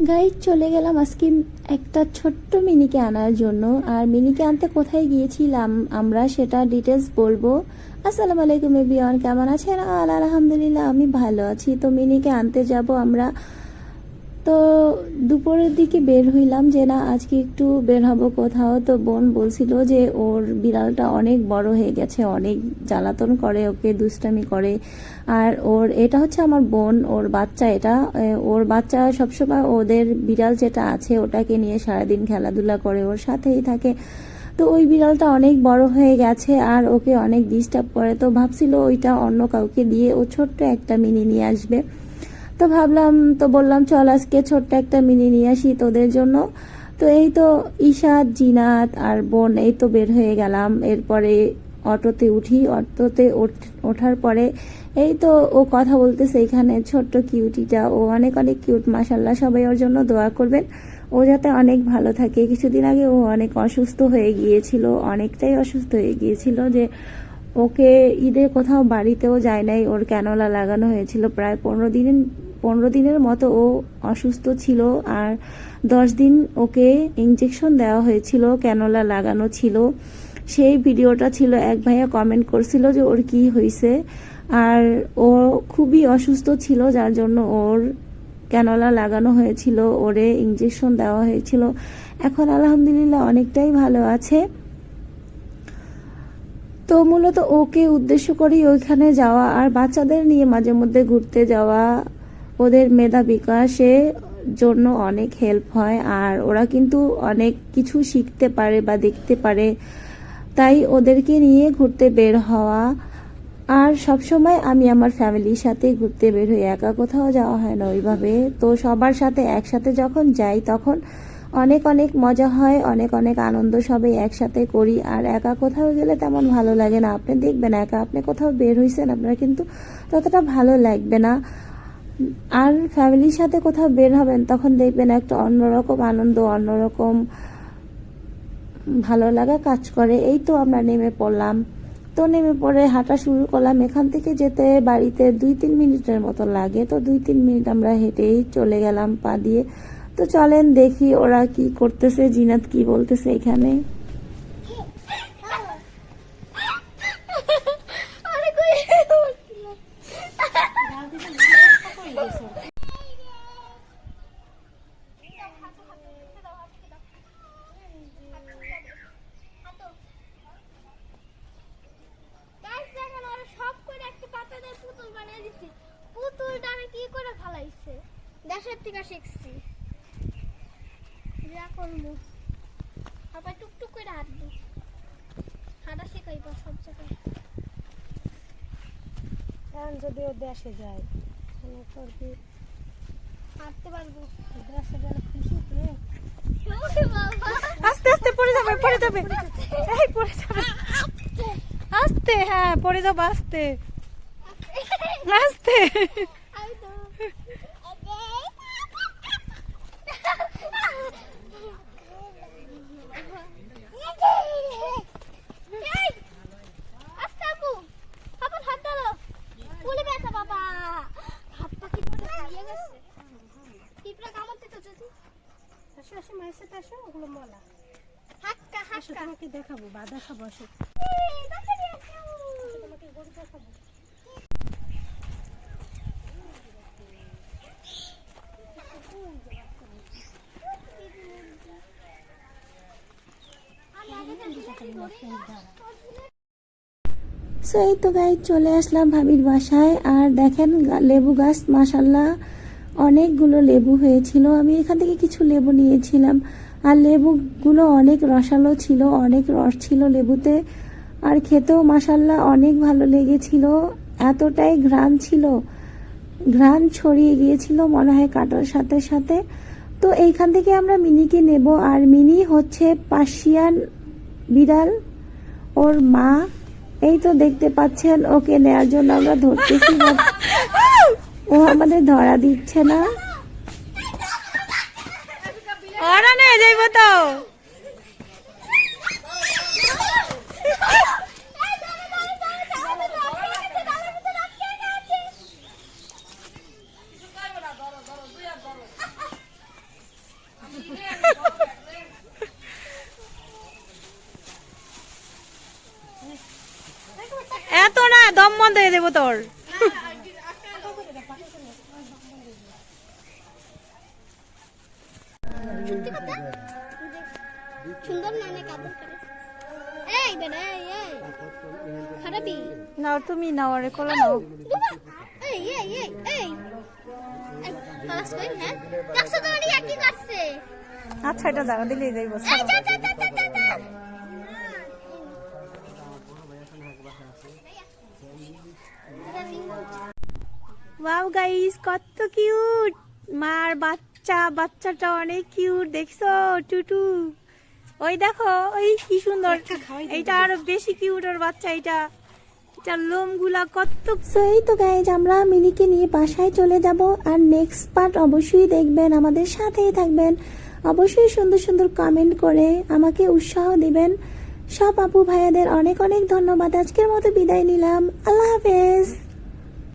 Guide চলে গেলাম আজকে একটা ছোট্ট মিনিকে আনার জন্য। আর মিনিকে আনতে কোথায় গিয়েছিলাম আমরা সেটা ডিটেলস বলব। আসসালামু আলাইকুম এভরিওয়ান কেমন আছেন? আল্লাহ আলহামদুলিল্লাহ, আমি ভালো আছি। তো মিনিকে আনতে যাব আমরা তো দুপুরের দিকে বের হইলাম যে না, আজকে একটু বের হব কোথাও। তো বোন বলছিল যে ওর বিড়ালটা অনেক বড় হয়ে গেছে, অনেক জ্বালাতন করে, ওকে দুষ্টামি করে। আর ওর, এটা হচ্ছে আমার বোন, ওর বাচ্চা এটা। ওর বাচ্চা সবসময় ওদের বিড়াল যেটা আছে ওটাকে নিয়ে সারাদিন খেলাধুলা করে, ওর সাথেই থাকে। তো ওই বিড়ালটা অনেক বড় হয়ে গেছে আর ওকে অনেক ডিস্টার্ব করে। তো ভাবছিল ওইটা অন্য কাউকে দিয়ে ও ছোট্ট একটা মিনি নিয়ে আসবে। তো ভাবলাম, তো বললাম, চল আজকে ছোট্ট একটা মিনি নিয়ে আসি তোদের জন্য। তো এই তো ঈশাদ জিনাত আর বোন এই তো বের হয়ে গেলাম। এরপরে অটোতে উঠি। অটোতে ওঠ- ওঠার পরে এই তো ও কথা বলতেছে এখানে, ছোট্ট কিউটিটা। ও অনেক অনেক কিউট মাসাল্লাহ সবাই ওর জন্য দোয়া করবেন। ও যাতে অনেক ভালো থাকে। কিছুদিন আগে ও অনেক অসুস্থ হয়ে গিয়েছিল। অনেকটাই অসুস্থ হয়ে গিয়েছিল যে ওকে ঈদে কোথাও বাড়িতেও যায় নাই। ওর ক্যানোলা লাগানো হয়েছিল। প্রায় পনেরো দিন পনেরো দিনের মতো ও অসুস্থ ছিল আর দশ দিন ওকে ইঞ্জেকশন দেওয়া হয়েছিল, ক্যানোলা লাগানো ছিল। সেই ভিডিওটা ছিল, এক ভাইয়া কমেন্ট করছিল যে ওর কি হয়েছে আর ও খুবই অসুস্থ ছিল, যার জন্য ওর ক্যানোলা লাগানো হয়েছিল, ওরে ইঞ্জেকশন দেওয়া হয়েছিল। এখন আলহামদুলিল্লাহ অনেকটাই ভালো আছে। তো মূলত ওকে উদ্দেশ্য করেই ওইখানে যাওয়া আর বাচ্চাদের নিয়ে মাঝে মধ্যে ঘুরতে যাওয়া ওদের মেধা বিকাশে জন্য অনেক হেল্প হয় আর ওরা কিন্তু অনেক কিছু শিখতে পারে বা দেখতে পারে। তাই ওদেরকে নিয়ে ঘুরতে বের হওয়া। আর সব সময় আমি আমার ফ্যামিলির সাথে ঘুরতে বের হই, একা কোথাও যাওয়া হয় না ওইভাবে। তো সবার সাথে একসাথে যখন যাই তখন অনেক অনেক মজা হয়, অনেক অনেক আনন্দ সবাই একসাথে করি। আর একা কোথাও গেলে তেমন ভালো লাগে না। আপনি দেখবেন একা, আপনি কোথাও বের হয়েছেন আপনার কিন্তু ততটা ভালো লাগবে না। আর ফ্যামিলির সাথে কোথাও বের হবেন, তখন দেখবেন একটা অন্যরকম আনন্দ, অন্যরকম ভালো লাগা কাজ করে। এই তো আমরা নেমে পড়লাম। তো নেমে পড়ে হাঁটা শুরু করলাম। এখান থেকে যেতে বাড়িতে দুই তিন মিনিটের মতো লাগে। তো দুই তিন মিনিট আমরা হেঁটেই চলে গেলাম পা দিয়ে। তো চলেন দেখি ওরা কি করতেছে, জিনাত কি বলতেছে এখানে। গাছ সব থেকে শিখছি যা করব আবার টুকটুক করে হাঁটবো হাঁটা শেখাইবো সব জায়গায় এখন যদি ও দেশে যায় হাঁটতে পারব। গেলে খুশি আস্তে আস্তে পড়ে যাবে পড়ে যাবে। এই পড়ে যাবে। আস্তে হ্যাঁ পড়ে যাবে আস্তে। আস্তে আমি তো এই, আস্তে আপু, আপু হাত ধরো। ফুলে গেছে বাবা। হাত পা কি করে ফুলিয়ে গেছে? পিঁপড়া কামড়তে তো যদি। আসো আসো মায়ের আসো মলা? হাক্কা, হাক্কা। তোমাকে দেখাবো বাধা খাব। আসো তোমাকে গরু দেখাবো। সো এই তো গাই চলে আসলাম ভাবির বাসায়। আর দেখেন লেবু গাছ মাসাল্লাহ অনেকগুলো লেবু হয়েছিল। আমি এখান থেকে কিছু লেবু নিয়েছিলাম। আর লেবুগুলো অনেক রসালো ছিল, অনেক রস ছিল লেবুতে। আর খেতেও মাসাল্লাহ অনেক ভালো লেগেছিল। এতটাই ঘ্রাণ ছিল, ঘ্রাণ ছড়িয়ে গিয়েছিল মনে হয় কাটার সাথে সাথে। তো এইখান থেকে আমরা মিনিকে নেব, আর মিনি হচ্ছে পার্সিয়ান বিড়াল, ওর মা। এই তো দেখতে পাচ্ছেন, ওকে নেয়ার জন্য আমরা ধরতেছি ও আমাদের ধরা দিচ্ছে না। হয়ে যাইব তো। এত না দম বন্ধ হয়ে দেবো তোর। সত্যি কথা? সুন্দর না অনেক আদর করে। এই বেটা এই এই। খারাপই। নাও তুমি নাও আরে কোলা নাও। এই এই এই এই। এই, কই হ্যাঁ? দেখছ তো উনি একই করছে? আচ্ছা এটা জায়গা দিলেই যাইব ওয়াও গাইস কত কিউট মার বাচ্চা। বাচ্চাটা অনেক কিউট দেখছ? টুটু। ওই দেখো ওই কি সুন্দর। এইটা আরও বেশি কিউট ওর বাচ্চা এটা এটা লোমগুলা কত সো এই তো গাইজ আমরা মিনিকে নিয়ে বাসায় চলে যাব আর নেক্সট পার্ট অবশ্যই দেখবেন আমাদের সাথেই থাকবেন। অবশ্যই সুন্দর সুন্দর কমেন্ট করে আমাকে উৎসাহ দিবেন। সব আপু ভাইয়াদের অনেক অনেক ধন্যবাদ। আজকের মতো বিদায় নিলাম। আল্লাহ হাফেজ।